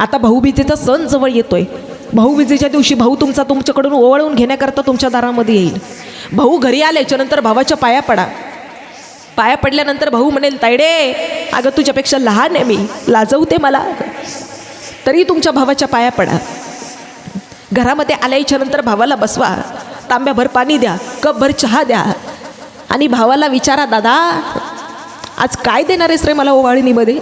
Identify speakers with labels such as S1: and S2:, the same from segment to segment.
S1: आता भाऊबीजेचा सण जवळ येतोय. भाऊबीजेच्या दिवशी भाऊ तुमचा तुमच्याकडून ओवाळून घेण्याकरता तुमच्या दारामध्ये येईल. भाऊ घरी आल्याच्यानंतर भावाच्या पाया पडा. पाया पडल्यानंतर भाऊ म्हणेल तायडे अगं तुझ्यापेक्षा लहान आहे मी. लाजवते मला. तरी तुमच्या भावाच्या पाया पडा. घरामध्ये आल्याच्यानंतर भावाला बसवा. तांब्याभर पाणी द्या कपभर चहा द्या. आणि भावाला विचारा दादा आज काय देणार आहेस रे मला ओवाळणीमध्ये?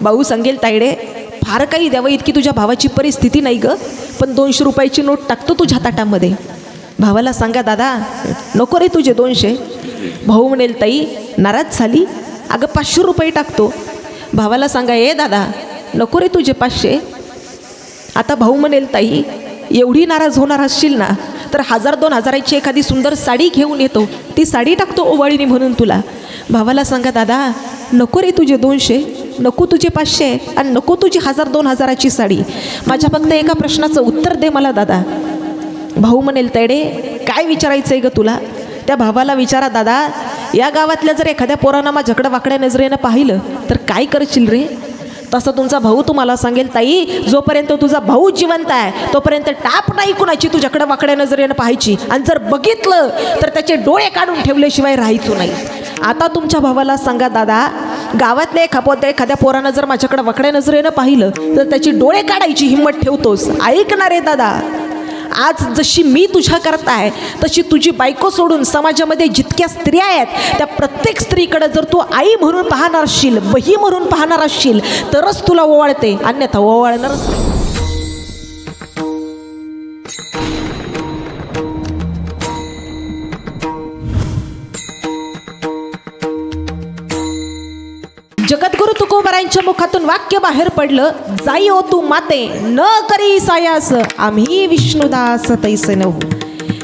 S1: भाऊ सांगेल तायडे फार काही द्यावं इतकी तुझ्या भावाची परिस्थिती नाही ग. पण दोनशे रुपयाची नोट टाकतो तुझ्या ताटामध्ये. भावाला सांगा दादा नको रे तुझे दोनशे. भाऊ म्हणेल ताई नाराज झाली? अगं पाचशे रुपये टाकतो. भावाला सांगा ए दादा नको रे तुझे पाचशे. आता भाऊ म्हणेल ताई एवढी नाराज होणार असशील ना तर हजार दोन हजाराची एखादी सुंदर साडी घेऊन येतो. ती साडी टाकतो ओवाळीने म्हणून तुला. भावाला सांगा दादा नको रे तुझे दोनशे. नको तुझे पाचशे आणि नको तुझी हजार दोन हजाराची साडी. माझ्या फक्त एका प्रश्नाचं उत्तर दे मला दादा. भाऊ म्हणेल तैडे काय विचारायचं आहे ग तुला? त्या भावाला विचारा दादा. या गावातल्या जर एखाद्या पोरांना माझ्याकडं वाकड्या नजरेनं पाहिलं तर काय करशील रे? तसं तुमचा भाऊ तुम्हाला सांगेल ताई जोपर्यंत तुझा भाऊ जिवंत आहे तोपर्यंत टाप नाही कुणाची तुझ्याकडे वाकड्या नजरेनं पाहायची. आणि जर बघितलं तर त्याचे डोळे काढून ठेवल्याशिवाय राहायचो नाही. आता तुमच्या भावाला सांगा दादा गावातल्या एखा पोत एखाद्या पोरानं जर माझ्याकडे वकड्या नजरेनं पाहिलं तर त्याची डोळे काढायची हिंमत ठेवतोस. ऐकणारे दादा. आज जशी मी तुझ्या करत आहे तशी तुझी बायको सोडून समाजामध्ये जितक्या स्त्रिया आहेत त्या प्रत्येक स्त्रीकडे जर तू आई म्हणून पाहणार असशील बही म्हणून पाहणार असशील तरच तुला ओवाळते. अन्यथा ओवाळणारच जगद्गुरु तुकोबरायांच्या मुखातून वाक्य बाहेर पडलं जाई ओ तू माते न करी सायास आम्ही विष्णुदास तैसे नऊ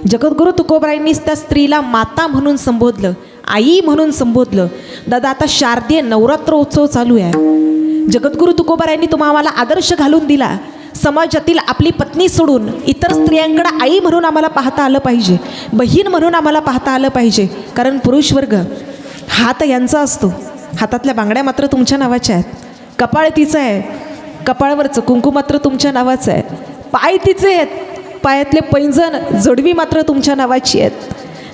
S1: जगद्गुरु तुकोबरायांनी त्या स्त्रीला माता म्हणून संबोधलं आई म्हणून संबोधलं दादा आता शारदीय नवरात्र उत्सव चालू आहे. जगद्गुरु तुकोबरायांनी तुम्हाला आदर्श घालून दिला. समाजातील आपली पत्नी सोडून इतर स्त्रियांकडे आई म्हणून आम्हाला पाहता आलं पाहिजे बहीण म्हणून आम्हाला पाहता आलं पाहिजे कारण पुरुष वर्ग हात यांचा असतो. हातातल्या बांगड्या मात्र तुमच्या नावाच्या आहेत. कपाळ तिचं आहे. कपाळवरचं कुंकू मात्र तुमच्या नावाचं आहे. पाय तिचे आहेत. पायातले पैंजण जोडवी मात्र तुमच्या नावाची आहेत.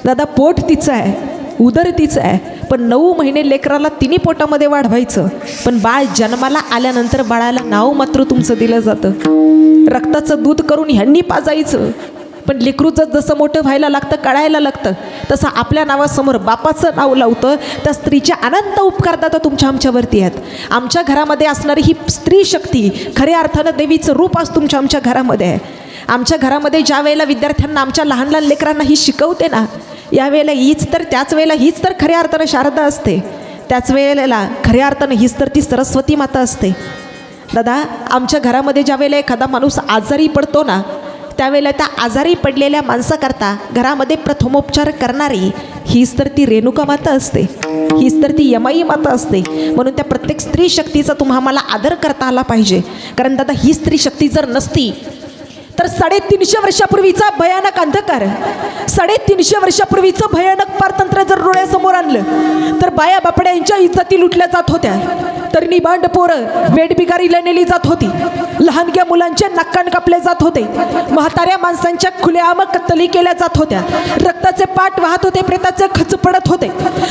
S1: दादा पोट तिचं आहे. उदर तिचं आहे. पण नऊ महिने लेकराला तिन्ही पोटामध्ये वाढवायचं. पण बाळ जन्माला आल्यानंतर बाळाला नाव मात्र तुमचं दिलं जातं. रक्ताचं दूध करून ह्यांनी पाजायचं. पण लेकरूचं जसं मोठं व्हायला लागतं कळायला लागतं तसं आपल्या नावासमोर बापाचं नाव लावतं त्या स्त्रीच्या अनंत उपकारदाता तुमच्या आमच्यावरती आहेत. आमच्या घरामध्ये असणारी ही स्त्री शक्ती खऱ्या अर्थानं देवीचं रूप आज तुमच्या आमच्या घरामध्ये आहे. आमच्या घरामध्ये ज्या वेळेला विद्यार्थ्यांना आमच्या लहान लहान लेकरांना ही शिकवते ना यावेळेला हीच तर त्याच वेळेला हीच तर खऱ्या अर्थानं शारदा असते. त्याच वेळेला खऱ्या अर्थानं हीच तर ती सरस्वती माता असते. दादा आमच्या घरामध्ये ज्या वेळेला एखादा माणूस आजारी पडतो ना त्यावेळेला त्या आजारी पडलेल्या माणसाकरता घरामध्ये प्रथमोपचार करणारी हीच तर ती रेणुका माता असते. हीच तर ती यमाई माता असते. म्हणून त्या प्रत्येक स्त्री शक्तीचा तुम्हा मला आदर करता आला पाहिजे. कारण दादा ही स्त्री शक्ती जर नसती तर साडेतीनशे वर्षापूर्वीचा भयानक अंधकार. साडेतीनशे वर्षापूर्वीचं भयानक पारतंत्र जर डोळ्यासमोर आणलं तर बाया बापड्यांच्या इज्जती लुटल्या जात होत्या. तर निबांड पोरं वेडबिगारीला नेली जात होती. लहानग्या मुलांचे नक्कान कापले जात होते. म्हाताऱ्या माणसांच्या खुलेआम कत्तली केल्या जात होत्या. रक्ताचे पाठ वाहत होते प्रेताचे खच पडत होते.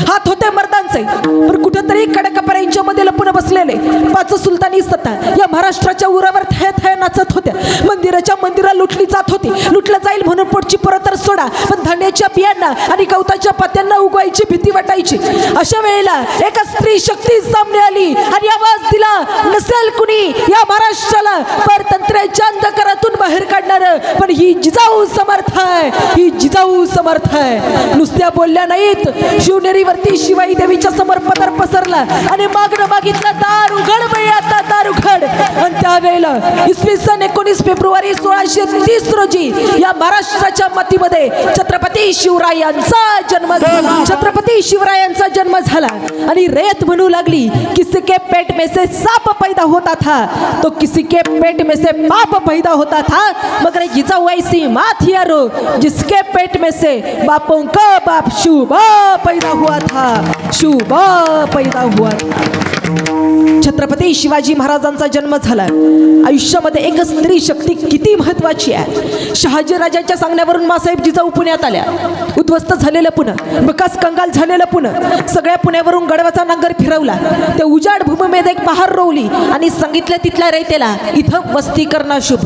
S1: हात होते मर्दांचे. पण कुठेतरी कडकपऱ्यांच्या मध्ये लपून बसलेले पाच सुलतानी सत्ता या महाराष्ट्राच्या उरावर थ्या थ्या नाचत होत्या. मंदिराच्या मंदिर लुटली जात होती. लुटलं जाईल म्हणून पुढची परत तर सोडा पण धान्याच्या बियांना आणि गवताच्या पात्यांना उगवायची भीती वाटायची. अशा वेळेला एका स्त्री शक्ती सामने आली आणि आवाज दिला नसेल कुणी या महाराष्ट्राला परतंत्र्याच्या अंधकारातून बाहेर काढणार पण ही जिजाऊ समर्थ आहे ही जिजाऊ समर्थ आहे. नुसत्या बोलल्या नाहीत. शिवनेरीवरती शिवाई देवीच्या समोर पदर पसरला आणि मागणं मागितलं त्यावेळेला इसवी सन एकोणीस फेब्रुवारी सोळाशे तीस रोजी या महाराष्ट्राच्या मातीमध्ये छत्रपती शिवरायांचा जन्म छत्रपती शिवरायांचा जन्म झाला. आणि रेत म्हणू लागली किसी के पेट में से सांप पैदा होता था. तो किसी के पेट में से पाप पैदा होता था. मगर जिजा वैसी माँ थी यारो जिसके पेट में से बापों का बाप शुभ पैदा हुआ था. शुभ पैदा हुआ था. छत्रपती शिवाजी महाराजांचा जन्म झाला आयुष्यामध्ये एक स्त्री शक्ती किती महत्वाची आहे? शहाजीराजांच्या सांगण्यावरून मासाहेब जिजाऊ पुण्यात आल्या. उद्ध्वस्त झालेलं पुणे विकास कंगाल झालेलं पुणे. सगळ्या पुण्यावरून गडवाचा नांगर फिरवला. ते उजाड भूमीमध्ये एक पहार रोवली आणि सांगितलं तिथल्या रयतेला इथं वस्ती करणं शुभ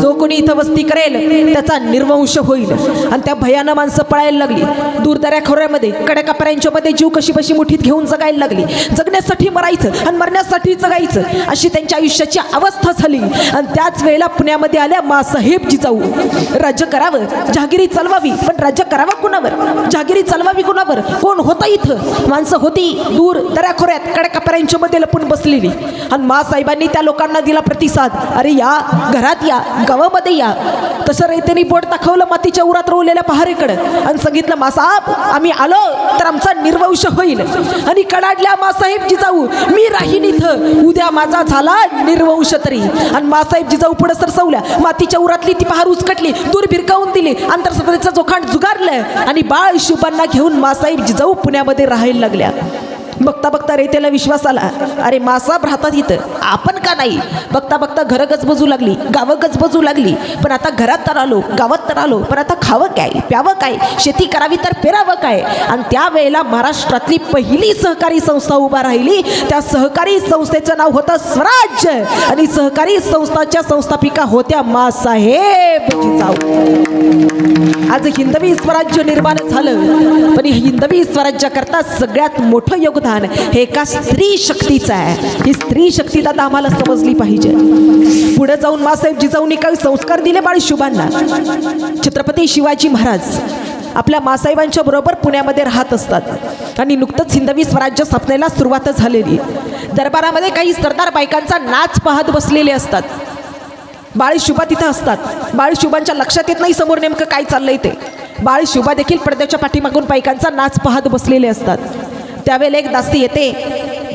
S1: जो कोणी इथं वस्ती करेल त्याचा निर्वंश होईल. आणि त्या भयानं माणसं पळायला लागली. दूरदऱ्या खोऱ्यामध्ये कड्याकापऱ्यांच्यामध्ये जीव कशी बशी मुठीत घेऊन जगायला लागली. जगण्यासाठी मरायचं आणि मरण्यासाठी जगायचं अशी त्यांच्या आयुष्याची अवस्था झाली. आणि त्याच वेळेला पुण्यामध्ये आल्या मासाहेब जिजाऊ राज्य करावं जहागिरी चालवावी पण राज्य करावं कुणावर? जहागिरी चालवावी कुणावर? कोण होता इथं? माणसं होती दूर दऱ्याखोऱ्यात कडेकापऱ्यांच्या मध्ये लपून बसलेली. आणि मासाहेबांनी त्या लोकांना दिला प्रतिसाद. अरे या घरात या गावामध्ये या. तसं रयतेनी बोट दाखवलं मातीच्या उरात रोवलेल्या पहारेकडं. आणि सांगितलं मासाब आम्ही आलो तर आमचा निर्वंश होईल. आणि कडाडल्या मासाहेब जिजाऊ मी राहीन इथं. उद्या माझा झाला निर्वंश तरी. आणि मासाहेब जिजाऊ पुढे सरसवल्या. मातीच्या उरातली ती पहार उचकटली दूर भिरकावून दिली. अंतरसत्रेचं जोखांड जुगारलं आणि बाळ शुभांना घेऊन मासाहेब जिजाऊ पुण्यामध्ये राहायला लागल्या. बघता बघता रेतेला विश्वास आला. अरे मासाब राहतात इथं. आपण का नाही? बघता बघता घरं गजबजू लागली गावं गजबजू लागली. पण आता घरात तर आलो गावात तर आलो. पण आता खावं काय? प्यावं काय? शेती करावी तर पेरावं काय? आणि त्यावेळेला महाराष्ट्रातली पहिली सहकारी संस्था उभा राहिली. त्या सहकारी संस्थेचं नाव होतं स्वराज्य. आणि सहकारी संस्थाच्या संस्थापिका होत्या मासाहेब आज हिंदवी स्वराज्य निर्माण झालं. पण हिंदवी स्वराज्याकरता सगळ्यात मोठं योगदान हे एका स्त्री शक्तीचं आहे. ही स्त्री शक्ती आता आम्हाला समजली पाहिजे. पुढे जाऊन मासाहेब जिजाऊनी काही संस्कार दिले बाळ शुभांना. छत्रपती शिवाजी महाराज आपल्या मासाहेबांच्या बरोबर पुण्यामध्ये राहत असतात. आणि नुकतंच हिंदवी स्वराज्य स्थापनेला सुरुवात झालेली. दरबारामध्ये काही सरदार बायकांचा नाच पाहत बसलेले असतात. बाळशुभा तिथं असतात. बाळशुभांच्या लक्षात येत नाही समोर नेमकं काय चाललंय ते. बाळशुभा देखील पडद्याच्या पाठीमागून बायकांचा नाच पाहत बसलेले असतात. त्यावेळेला एक दासी येते.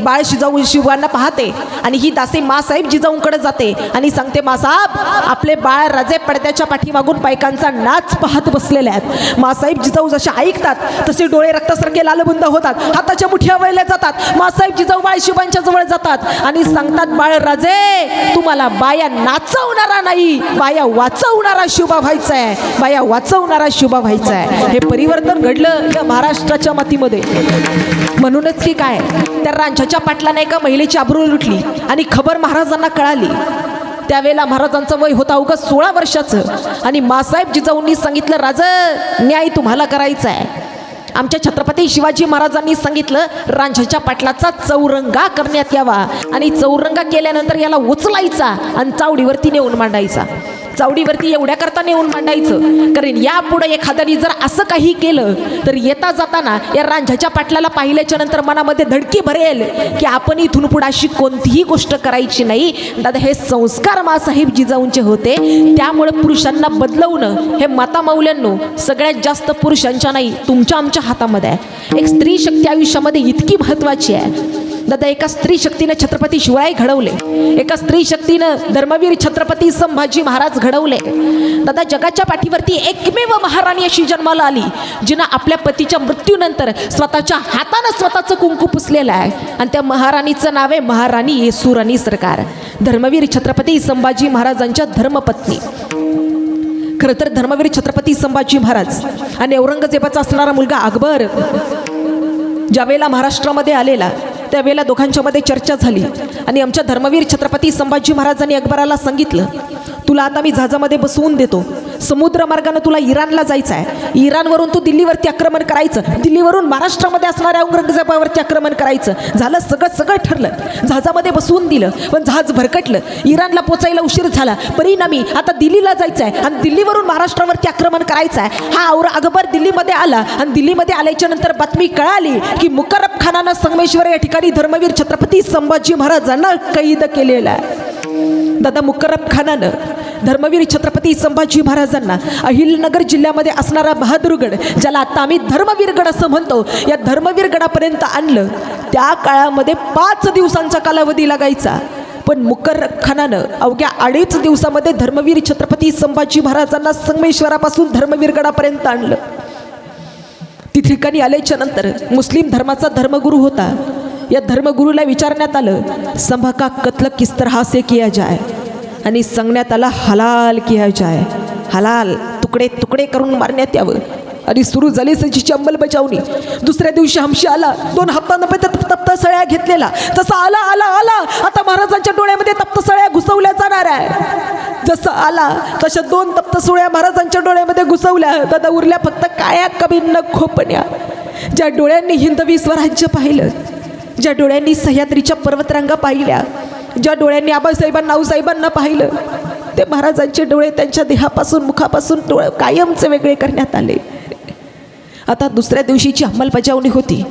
S1: बाळ शिजाऊ शिवांना पाहते. आणि ही दासी मासाहेब जिजाऊंकडे जाते. आणि सांगते मासाहेब आपले बाळ राजे पडद्याच्या पाठीमागून बायकांचा नाच पाहत बसलेले आहेत. मासाहेब जिजाऊ जसे ऐकतात तसे डोळे रक्तासारखे लालबुंद होतात. हाताच्या मुठ्या वळल्या जातात. मासाहेब जिजाऊ बाळ शिवांच्या जवळ जातात. आणि सांगतात बाळ राजे तुम्हाला बाया नाचवणारा नाही. बाया वाचवणारा शुभा व्हायचा आहे. बाया वाचवणारा शुभा व्हायचा आहे. हे परिवर्तन घडलं या महाराष्ट्राच्या मातीमध्ये. म्हणूनच की काय त्या माणसाच्या पाटलाने एका महिलेची आबरू लुटली आणि खबर महाराजांना कळाली. त्यावेळेला महाराजांचं वय होता अवघं सोळा वर्षाचं. आणि मासाहेब जिजाऊंनी सांगितलं राज न्याय तुम्हाला करायचा आहे. आमच्या छत्रपती शिवाजी महाराजांनी सांगितलं रांझाच्या पाटलाचा चौरंगा करण्यात यावा. आणि चौरंगा केल्यानंतर याला उचलायचा आणि चावडीवरती नेऊन मांडायचा. चावडीवरती एवढ्या करता नेऊन मांडायचं. कारण यापुढे एखाद्याने जर असं काही केलं तर येता जाताना या रांझ्याच्या पाटलाला पाहिल्याच्या नंतर मनामध्ये धडकी भरेल की आपण इथून पुढे अशी कोणतीही गोष्ट करायची नाही. दादा हे संस्कार मासाहेब जिजाऊंचे होते. त्यामुळे पुरुषांना बदलवणं हे माता मौल्यांनो सगळ्यात जास्त पुरुषांच्या नाही तुमच्या आमच्या हातामध्ये आहे. एक स्त्री शक्ती आयुष्यामध्ये इतकी महत्त्वाची आहे. दादा एका स्त्री शक्तीनं छत्रपती शिवराय घडवले. एका स्त्री शक्तीनं धर्मवीर छत्रपती संभाजी महाराज घडवले. दादा जगाच्या पाठीवरती एकमेव महाराणी अशी जन्माला आली जिनं आपल्या पतीच्या मृत्यूनंतर स्वतःच्या हातानं स्वतःचं कुंकू पुसलेलं आहे. आणि त्या महाराणीचं नाव आहे महाराणी येसुराणी सरकार. धर्मवीर छत्रपती संभाजी महाराजांच्या धर्मपत्नी. खरं तर धर्मवीर छत्रपती संभाजी महाराज आणि औरंगजेबाचा असणारा मुलगा अकबर ज्यावेळेला महाराष्ट्रामध्ये आलेला त्यावेळेला दोघांच्यामध्ये चर्चा झाली. आणि आमच्या धर्मवीर छत्रपती संभाजी महाराजांनी अकबराला सांगितलं तुला आता मी जहाजामध्ये बसवून देतो. समुद्र मार्गानं तुला इराणला जायचं आहे इराणवरून तू दिल्लीवरती आक्रमण करायचं. दिल्लीवरून महाराष्ट्रामध्ये असणाऱ्या औरंगजेबावरती आक्रमण करायचं. झालं सगळं सगळं ठरलं. जहाजामध्ये बसवून दिलं पण जहाज भरकटलं. इराणला पोचायला उशीर झाला. परिणामी आता दिल्लीला जायचं आहे आणि दिल्लीवरून महाराष्ट्रावरती आक्रमण करायचं आहे हा और अकबर दिल्लीमध्ये आला आणि दिल्लीमध्ये आल्याच्यानंतर बातमी कळाली की मुकरब खानानं संगमेश्वर या ठिकाणी धर्मवीर छत्रपती संभाजी महाराजांना कैद केलेला आहे. दादा मुकरब खानानं धर्मवीर छत्रपती संभाजी महाराजांना अहिलनगर जिल्ह्यामध्ये असणारा बहादूरगड ज्याला आता आम्ही धर्मवीरगड असं म्हणतो या धर्मवीरगडापर्यंत आणलं. त्या काळामध्ये पाच दिवसांचा कालावधी लागायचा. पण मुकर खानानं अवघ्या अडीच दिवसामध्ये धर्मवीर छत्रपती संभाजी महाराजांना संगमेश्वरापासून धर्मवीरगडापर्यंत आणलं. ती ठिकाणी आल्याच्यानंतर मुस्लिम धर्माचा धर्मगुरू होता. या धर्मगुरूला विचारण्यात आलं संभा का कत्ल किस तरह से किया जाय. आणि सांगण्यात आला हलाल किया आहे हलाल तुकडे तुकडे करून मारण्यात यावं. आणि सुरू झाली संचीची अंमलबजावणी. दुसऱ्या दिवशी हमशी आला दोन हप्ता तप्त सळ्या घेतलेला. जसा आला आला आला आता महाराजांच्या डोळ्यामध्ये तप्त सळ्या घुसवल्या जाणार आहे. जसं आला तशा दोन तप्त सोळ्या महाराजांच्या डोळ्यामध्ये घुसवल्या. दादा उरल्या फक्त काया कमी खोपण्या. ज्या डोळ्यांनी हिंदवी स्वराज्य पाहिलं ज्या डोळ्यांनी सह्याद्रीच्या पर्वतरांगा पाहिल्या ज्या डोळ्यांनी आबासाहेबांना आऊसाहेबांना पाहिलं ते महाराजांचे डोळे त्यांच्या देहापासून मुखापासून डोळे कायमचे वेगळे करण्यात आले. आता दुसऱ्या दिवशीची अंमलबजावणी होती.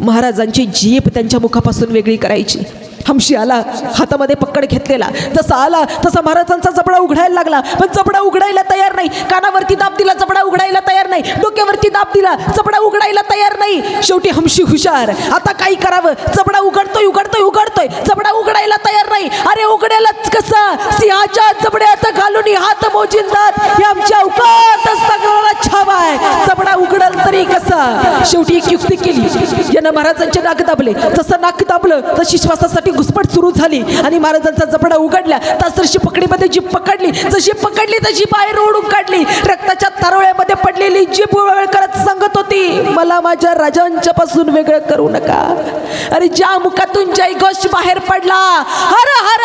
S1: महाराजांची जीप त्यांच्या मुखापासून वेगळी करायची. हमशी आला हातामध्ये पकड घेतलेला. जसा आला तसा महाराजांचा जबडा उघडायला लागला. पण जबडा उघडायला तयार नाही. कानावरती दाब दिला जबडा उघडायला तयार नाही. डोक्यावरती दाब दिला जबडा उघडायला तयार नाही. शेवटी हमशी हुशार. आता काही करावं? जबडा उघडतोय उघडतोय उघडतोय. जबडा उघडायला तयार नाही. अरे उघडायलाच कसा? सिंहाच्या जबड्यात घालून हात मोजिंदात. हे आमच्या अवकात सगळ्याला छावा आहे. जबडा उघड तरी कसा? शेवटी एक युक्ती केली. यानं महाराजांचे नाक दाबले. तसं नाक दाबलं तशी श्वासासाठी घुसपट सुरू झाली. आणि महाराजांचा जपडा उघडला. तशी पकडीमध्ये जीप पकडली. जशी पकडली तशी बाहेर ओढून काढली. रक्ताच्या तारोळ्यामध्ये पडलेली जीप वेळ करत सांगत होती मला माझ्या राजांच्या पासून वेगळं करू नका. अरे ज्या मुखातून जय घोष बाहेर पडला हर हर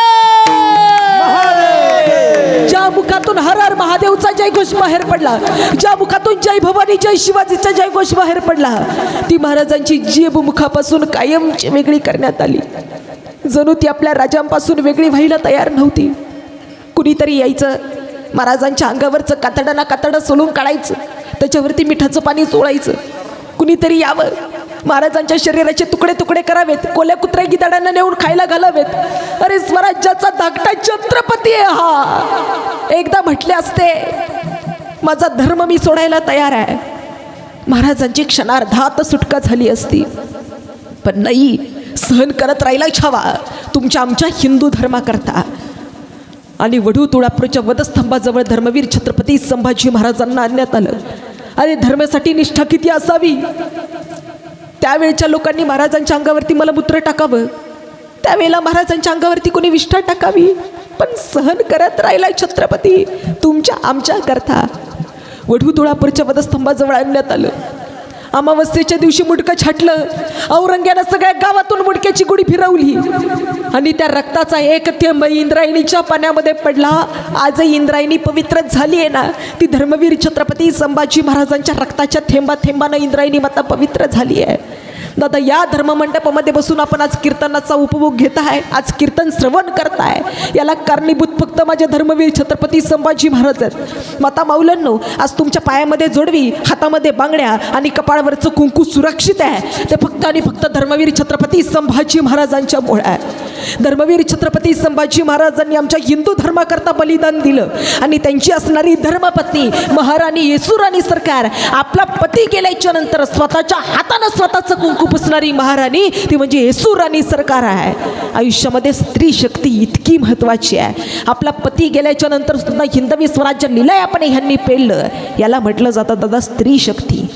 S1: मुखातून हर हर महादेवचा जय घोष बाहेर पडला. ज्या मुखातून जय भवानी जय शिवाजीचा जय घोष बाहेर पडला ती महाराजांची जीभ मुखापासून कायमची वेगळी करण्यात आली. जणू ती आपल्या राजांपासून वेगळी व्हायला तयार नव्हती. कुणीतरी यायचं महाराजांच्या अंगावरचं कातडं ना कातडं सोलून काढायचं त्याच्यावरती मिठाचं पाणी चोळायचं. कुणीतरी यावं महाराजांच्या शरीराचे तुकडे तुकडे करावेत कोल्या कुत्र्या गिदाडांना नेऊन खायला घालावेत. अरे स्वराज्याचा धाकटा छत्रपती आहे हा. एकदा म्हटले असते माझा धर्म मी सोडायला तयार आहे. महाराजांची क्षणार्धात सुटका झाली असती. पण नाही सहन करत राहिला छावा. तुमच्या आमच्या हिंदू धर्माकरता. आणि वढू तुळापूरच्या वधस्तंभाजवळ धर्मवीर छत्रपती संभाजी महाराजांना आणण्यात आलं. आणि धर्मासाठी निष्ठा किती असावी? त्यावेळच्या लोकांनी महाराजांच्या अंगावरती मलमूत्र टाकावं. त्यावेळेला महाराजांच्या अंगावरती कोणी विष्ठा टाकावी. पण सहन करत राहिलाय छत्रपती. तुमच्या आमच्या करता वढू तुळापूरच्या वधस्तंभाजवळ आणण्यात आलं. अमावस्येच्या दिवशी मुडकं छाटलं. औरंग्यानं सगळ्या गावातून मुडक्याची गुढी फिरवली. आणि त्या रक्ताचा एक थेंब इंद्रायणीच्या पाण्यामध्ये पडला. आजही इंद्रायणी पवित्र झाली आहे ना? ती धर्मवीर छत्रपती संभाजी महाराजांच्या रक्ताच्या थेंबा थेंबानं इंद्रायणी माता पवित्र झाली आहे. दादा या धर्ममंडपामध्ये बसून आपण आज कीर्तनाचा उपभोग घेत आहे. आज कीर्तन श्रवण करताय याला कारणीभूत फक्त माझे धर्मवीर छत्रपती संभाजी महाराज आहेत. माता माऊलांनो आज तुमच्या पायामध्ये जोडवी हातामध्ये बांगड्या आणि कपाळावरचं कुंकू सुरक्षित आहे. ते फक्त आणि फक्त धर्मवीर छत्रपती संभाजी महाराजांच्यामुळे आहे. धर्मवीर छत्रपती संभाजी महाराजांनी आमच्या हिंदू धर्माकरता बलिदान दिलं आणि त्यांची असणारी धर्मपत्नी महाराणी येसुराणी सरकार आपला पती गेल्याच्यानंतर स्वतःच्या हातानं स्वतःचं कुंकू पुसणारी महाराणी ती म्हणजे येसुराणी सरकार आहे. आयुष्यामध्ये स्त्री शक्ती इतकी महत्त्वाची आहे. आपला पती गेल्याच्यानंतर सुद्धा हिंदवी स्वराज्य निलयापणे ह्यांनी पेललं. याला म्हटलं जातं दादा स्त्री शक्ती.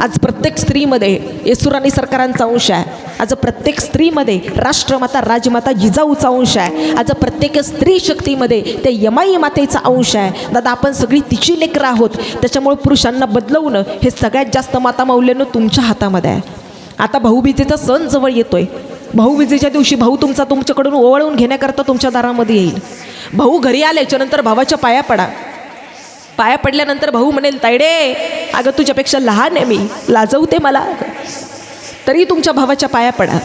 S1: आज प्रत्येक स्त्रीमध्ये येसुराणी सरकारांचा अंश आहे. आज प्रत्येक स्त्रीमध्ये राष्ट्रमाता राजमाता जिजाऊचा अंश आहे. आज प्रत्येक स्त्री शक्तीमध्ये ते यमाई मातेचा अंश आहे. दादा आपण सगळी तिची लेकरं आहोत. त्याच्यामुळे पुरुषांना बदलवणं हे सगळ्यात जास्त माता माऊल्यानं तुमच्या हातामध्ये आहे. आता भाऊबीजेचा सण जवळ येतोय. भाऊबीजेच्या दिवशी भाऊ तुमचा तुमच्याकडून ओवाळून घेण्याकरता तुमच्या दारामध्ये येईल. भाऊ घरी आल्याच्यानंतर भावाच्या पाया पडा. पाया पडल्यानंतर भाऊ म्हणेल तायडे अगं तुझ्यापेक्षा लहान आहे मी लाजवते मला. तरी तुमच्या भावाच्या पाया पडा.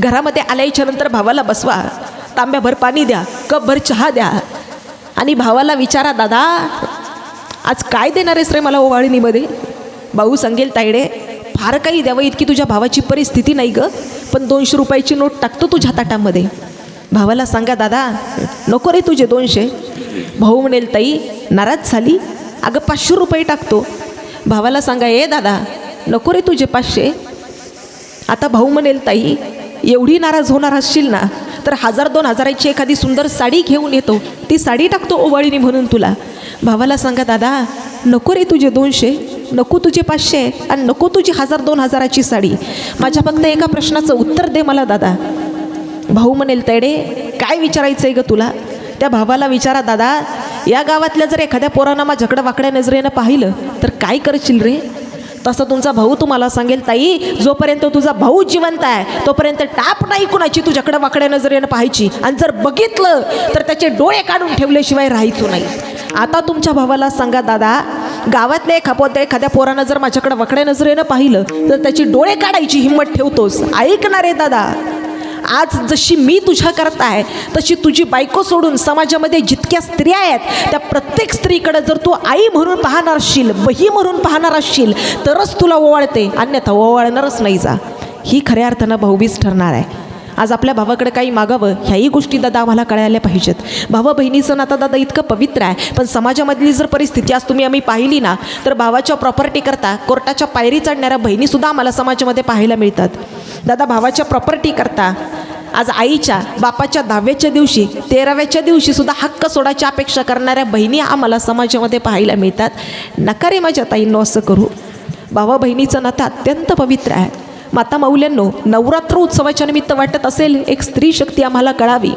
S1: घरामध्ये आल्याच्यानंतर भावाला बसवा. तांब्याभर पाणी द्या कपभर चहा द्या. आणि भावाला विचारा दादा आज काय देणार आहेस रे मला ओवाळणीमध्ये? भाऊ सांगेल तायडे फार काही द्यावं इतकी तुझ्या भावाची परिस्थिती नाही ग. पण दोनशे रुपयाची नोट टाकतो तुझ्या ताटामध्ये. भावाला सांगा दादा नको रे तुझे दोनशे. भाऊ म्हणेल ताई नाराज झाली? अगं पाचशे रुपये टाकतो. भावाला सांगा ए दादा नको रे तुझे पाचशे. आता भाऊ म्हणेल ताई एवढी नाराज होणार असशील ना तर हजार दोन हजाराची एखादी सुंदर साडी घेऊन येतो. ती साडी टाकतो ओवाळीने म्हणून तुला. भावाला सांगा दादा नको रे तुझे दोनशे. नको तुझे पाचशे आणि नको तुझी हजार दोन हजाराची साडी. माझ्या फक्त एका प्रश्नाचं उत्तर दे मला दादा. भाऊ म्हणेल तैडे काय विचारायचं आहे ग तुला? त्या भावाला विचारा दादा या गावातल्या जर एखाद्या पोरानं माझ्याकडं वाकड्या नजरेनं पाहिलं तर काय करशील रे? तसा तुमचा भाऊ तुम्हाला सांगेल ताई जोपर्यंत तुझा भाऊ जिवंत आहे तोपर्यंत टाप नाही कुणाची तुझ्याकडे वाकड्या नजरेनं पाहायची. आणि जर बघितलं तर त्याचे डोळे काढून ठेवल्याशिवाय राहायचो नाही. आता तुमच्या भावाला सांगा दादा गावातल्या एखाद्या एखाद्या पोरानं जर माझ्याकडे वकड्या नजरेनं पाहिलं तर त्याची डोळे काढायची हिंमत ठेवतोस. ऐकणारे दादा. आज जशी मी तुझ्या करत आहे तशी तुझी बायको सोडून समाजामध्ये जितक्या स्त्रिया आहेत त्या प्रत्येक स्त्रीकडे जर तू आई म्हणून पाहणार असशील बही म्हणून पाहणार असशील तरच तुला ओवाळते. अन्यथा ओवाळणारच नाही जा. ही खऱ्या अर्थानं भाऊबीज ठरणार आहे. आज आपल्या भावाकडे काही मागावं ह्याही गोष्टी दादा आम्हाला कळायला पाहिजेत. भावा बहिणीचं नातं दादा इतकं पवित्र आहे. पण समाजामधली जर परिस्थिती आज तुम्ही आम्ही पाहिली ना तर भावाच्या प्रॉपर्टी करता कोर्टाच्या पायरी चढणाऱ्या बहिणीसुद्धा आम्हाला समाजामध्ये पाहायला मिळतात. दादा भावाच्या प्रॉपर्टी करता आज आईच्या बापाच्या दहाव्याच्या दिवशी तेराव्याच्या दिवशी सुद्धा हक्क सोडायची अपेक्षा करणाऱ्या बहिणी आम्हाला समाजामध्ये पाहायला मिळतात. नका रे माझ्या ताईंनो असं करू. भावा बहिणीचं नातं अत्यंत पवित्र आहे. माता माऊल्यांनो नवरात्र उत्सवाच्या निमित्त वाटत असेल एक स्त्री शक्ती आम्हाला कळावी.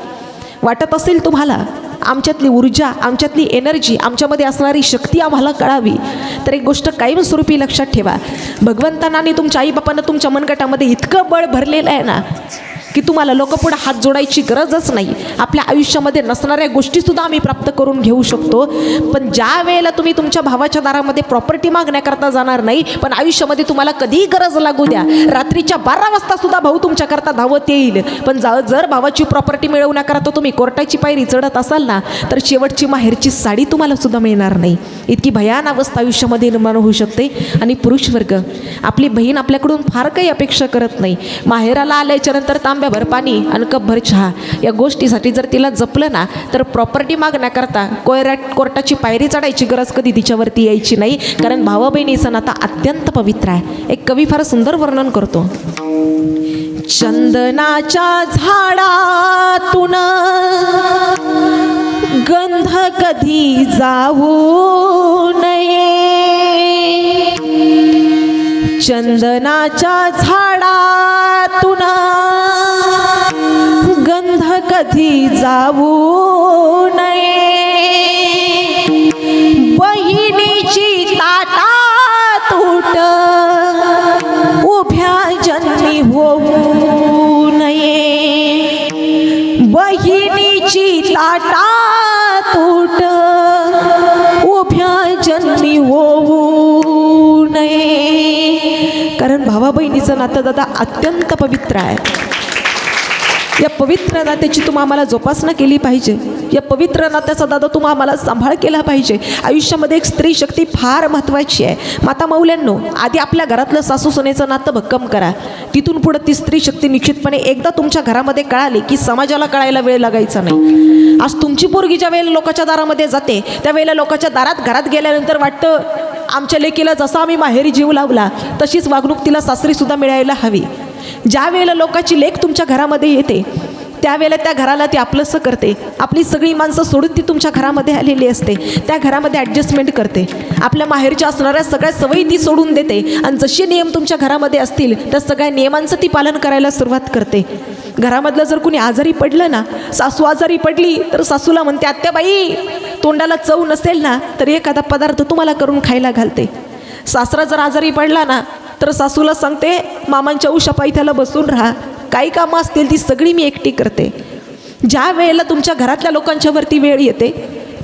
S1: वाटत असेल तुम्हाला आमच्यातली ऊर्जा आमच्यातली एनर्जी आमच्यामध्ये असणारी शक्ती आम्हाला कळावी. तर एक गोष्ट कायमस्वरूपी लक्षात ठेवा. भगवंतांना आणि तुमच्या आईबापानं तुमच्या मनगटामध्ये इतकं बळ भरलेलं आहे ना की तुम्हाला लोकपुढं हात जोडायची गरजच नाही. आपल्या आयुष्यामध्ये नसणाऱ्या गोष्टीसुद्धा आम्ही प्राप्त करून घेऊ शकतो. पण ज्या वेळेला तुम्ही तुमच्या भावाच्या दारामध्ये प्रॉपर्टी मागण्याकरता जाणार नाही पण आयुष्यामध्ये तुम्हाला कधीही गरज लागू द्या. रात्रीच्या बारा वाजता सुद्धा भाऊ तुमच्याकरता धावत येईल. पण जा जर भावाची प्रॉपर्टी मिळवण्याकरता तुम्ही कोर्टाची पायरी चढत असाल ना तर शेवटची माहेरची साडी तुम्हाला सुद्धा मिळणार नाही. इतकी भयान अवस्था आयुष्यामध्ये निर्माण होऊ शकते. आणि पुरुष वर्ग आपली बहीण आपल्याकडून फार काही अपेक्षा करत नाही. माहेराला आल्याच्यानंतर तांब्याभर पाणी आणि कपभर चहा. या गोष्टीसाठी जर तिला जपलं ना तर प्रॉपर्टी मागण्याकरता कोयरा कोर्टाची पायरी चढायची गरज कधी तिच्यावरती यायची नाही. कारण भावा बहिणीचं नाता अत्यंत पवित्र आहे. एक कवी फार सुंदर वर्णन करतो. चंदनाच्या झाडातून गंध कधी जाऊ नये. चंदनाच्या झाडातून गंध कधी जाऊ नये. बहिणीची ताटा तुट उभ्या जन्मी होऊ नये. बहिणीची ताटा तुट उभ्या जन्मी कारण भावा बहिणीचं नातं दादा अत्यंत पवित्र आहे. या पवित्र नात्याची तुम्हा आम्हाला जोपासना केली पाहिजे. या पवित्र नात्याचा दादा तुम्हा आम्हाला सांभाळ केला पाहिजे. आयुष्यामध्ये एक स्त्री शक्ती फार महत्त्वाची आहे. माता मौल्यांनो आधी आपल्या घरातलं सासू सुनेचं नातं भक्कम करा. तिथून पुढं ती स्त्री शक्ती निश्चितपणे एकदा तुमच्या घरामध्ये कळाली की समाजाला कळायला वेळ लागायचा नाही. आज तुमची पोरगी ज्या वेळेला लोकांच्या दारामध्ये जाते त्यावेळेला लोकांच्या दारात घरात गेल्यानंतर वाटतं आमच्या लेकीला जसा आम्ही माहेरी जीव लावला तशीच वागणूक तिला सासरीसुद्धा मिळायला हवी. ज्या वेळेला लोकांची लेख तुमच्या घरामध्ये येते त्यावेळेला त्या घराला ती आपलंसं करते. आपली सगळी माणसं सोडून ती तुमच्या घरामध्ये आलेली असते. त्या घरामध्ये ॲडजस्टमेंट करते. आपल्या माहेरच्या असणाऱ्या सगळ्या सवयी ती सोडून देते. आणि जसे नियम तुमच्या घरामध्ये असतील त्या सगळ्या नियमांचं ती पालन करायला सुरुवात करते. घरामधलं जर कुणी आजारी पडलं ना सासू आजारी पडली तर सासूला म्हणते आत्याबाई तोंडाला चव नसेल ना तर एखादा पदार्थ तुम्हाला करून खायला घालते. सासरा जर आजारी पडला ना तर सासूला सांगते मामांच्या उशापाई त्याला बसून राहा. काही कामं असतील ती सगळी मी एकटी करते. ज्या वेळेला तुमच्या घरातल्या लोकांच्यावरती वेळ येते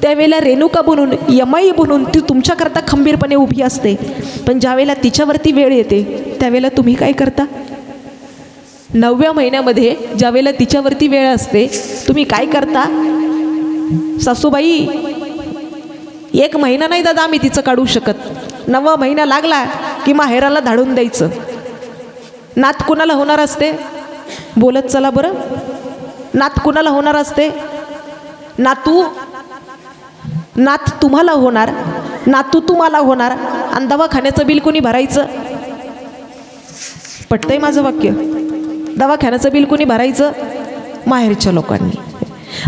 S1: त्यावेळेला रेणुका बनून यमाई बनून ती तुमच्याकरता खंबीरपणे उभी असते. पण ज्या वेळेला तिच्यावरती वेळ येते त्यावेळेला तुम्ही काय करता? नवव्या महिन्यामध्ये ज्या वेळेला तिच्यावरती वेळ असते तुम्ही काय करता? सासूबाई एक महिना नाही दादा आम्ही तिचं काढू शकत. नववा महिना लागला की माहेराला धाडून द्यायचं. नात कुणाला होणार असते? बोलत चला बरं. नात कुणाला होणार असते? नातू? नात तुम्हाला होणार. नातू तुम्हाला होणार. आणि दवाखान्याचं बिल कोणी भरायचं? पटतंय माझं वाक्य? दवाखान्याचं बिल कोणी भरायचं? माहेरच्या लोकांनी.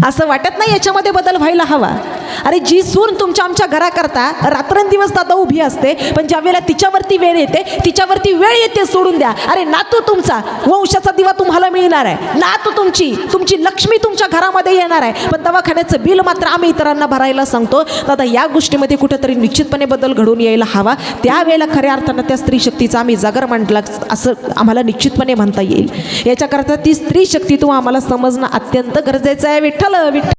S1: असं वाटत नाही याच्यामध्ये बदल व्हायला हवा. अरे जी सून तुमच्या आमच्या घराकरता रात्रंदिवस दादा उभी असते पण ज्या वेळेला तिच्यावरती वेळ येते तिच्यावरती वेळ येते सोडून द्या. अरे नातू तुमचा वंशाचा दिवा तुम्हाला मिळणार आहे. नातू तुमची तुमची लक्ष्मी तुमच्या घरामध्ये येणार आहे. पण दवाखान्याचं बिल मात्र आम्ही इतरांना भरायला सांगतो. दादा या गोष्टीमध्ये कुठेतरी निश्चितपणे बदल घडून यायला हवा. त्यावेळेला खऱ्या अर्थानं त्या स्त्री शक्तीचा आम्ही जागर मांडला असं आम्हाला निश्चितपणे म्हणता येईल. याच्याकरता ती स्त्री शक्ती तू आम्हाला समजणं अत्यंत गरजेचं आहे விட்டல விட்டு